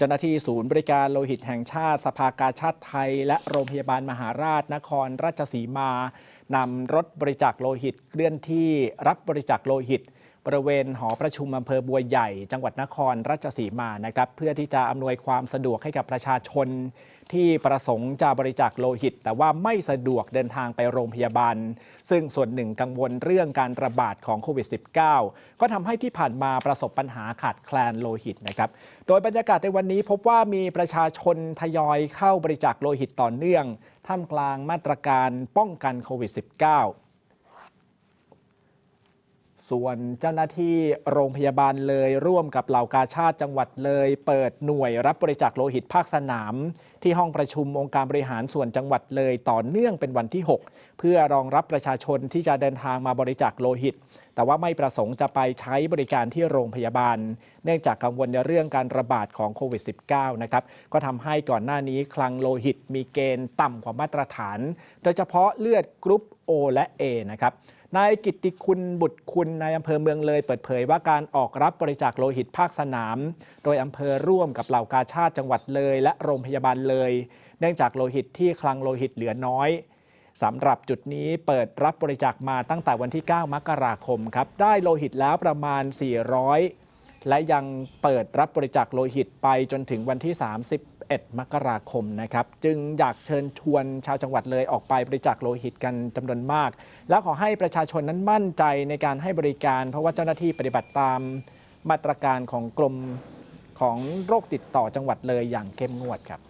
เจ้าหน้าที่ศูนย์บริการโลหิตแห่งชาติ สภากาชาติไทย และโรงพยาบาลมหาราชนครราชสีมานำรถบริจาคโลหิตเคลื่อนที่รับบริจาคโลหิต บริเวณหอประชุมอำเภอบัวใหญ่ จังหวัดนครราชสีมานะครับ เพื่อที่จะอำนวยความสะดวกให้กับประชาชน ที่ประสงค์จะบริจาคโลหิต แต่ว่าไม่สะดวกเดินทางไปโรงพยาบาล ซึ่งส่วนหนึ่งกังวลเรื่องการระบาดของโควิด -19 ก็ทำให้ที่ผ่านมาประสบปัญหาขาดแคลนโลหิตนะครับ โดยบรรยากาศในวันนี้พบว่ามีประชาชนทยอยเข้าบริจาคโลหิตต่อเนื่อง ท่ามกลางมาตรการป้องกันโควิด -19 ส่วนเจ้าหน้าที่โรงพยาบาลเลยร่วมกับเหล่ากาชาติจังหวัดเลย เปิดหน่วยรับบริจาคโลหิตภาคสนาม ที่ห้องประชุมองค์การบริหารส่วนจังหวัดเลยต่อเนื่องเป็นวันที่ 6 เพื่อรองรับประชาชนที่จะเดินทางมาบริจาคโลหิต แต่ว่าไม่ประสงค์จะไปใช้บริการที่โรงพยาบาล เนื่องจากกังวลในเรื่องการระบาดของโควิด -19 นะครับก็ทำให้ก่อนหน้านี้คลังโลหิตมีเกณฑ์ต่ำกว่ามาตรฐาน โดยเฉพาะเลือดกรุ๊ป O และ A นะครับ นายกิติคุณบุตรคุณนายอำเภอเมืองเลย เปิดเผยว่าการออกรับบริจาคโลหิตภาคสนาม โดยอำเภอร่วมกับเหล่ากาชาติจังหวัดเลย และโรงพยาบาลเลย เนื่องจากโลหิตที่คลังโลหิตเหลือน้อยสำหรับจุดนี้เปิดรับบริจาคมาตั้งแต่วันที่ 9 มกราคมครับได้โลหิตแล้วประมาณ 400 และยังเปิดรับบริจาคโลหิตไปจนถึงวันที่ 31 มกราคมนะครับ จึงอยากเชิญชวนชาวจังหวัดเลยออกไปบริจาคโลหิตกันจำนวนมาก แล้วขอให้ประชาชนนั้นมั่นใจในการให้บริการ เพราะว่าเจ้าหน้าที่ปฏิบัติตามมาตรการของกรมของโรคติดต่อจังหวัดเลยอย่างเข้มงวดครับ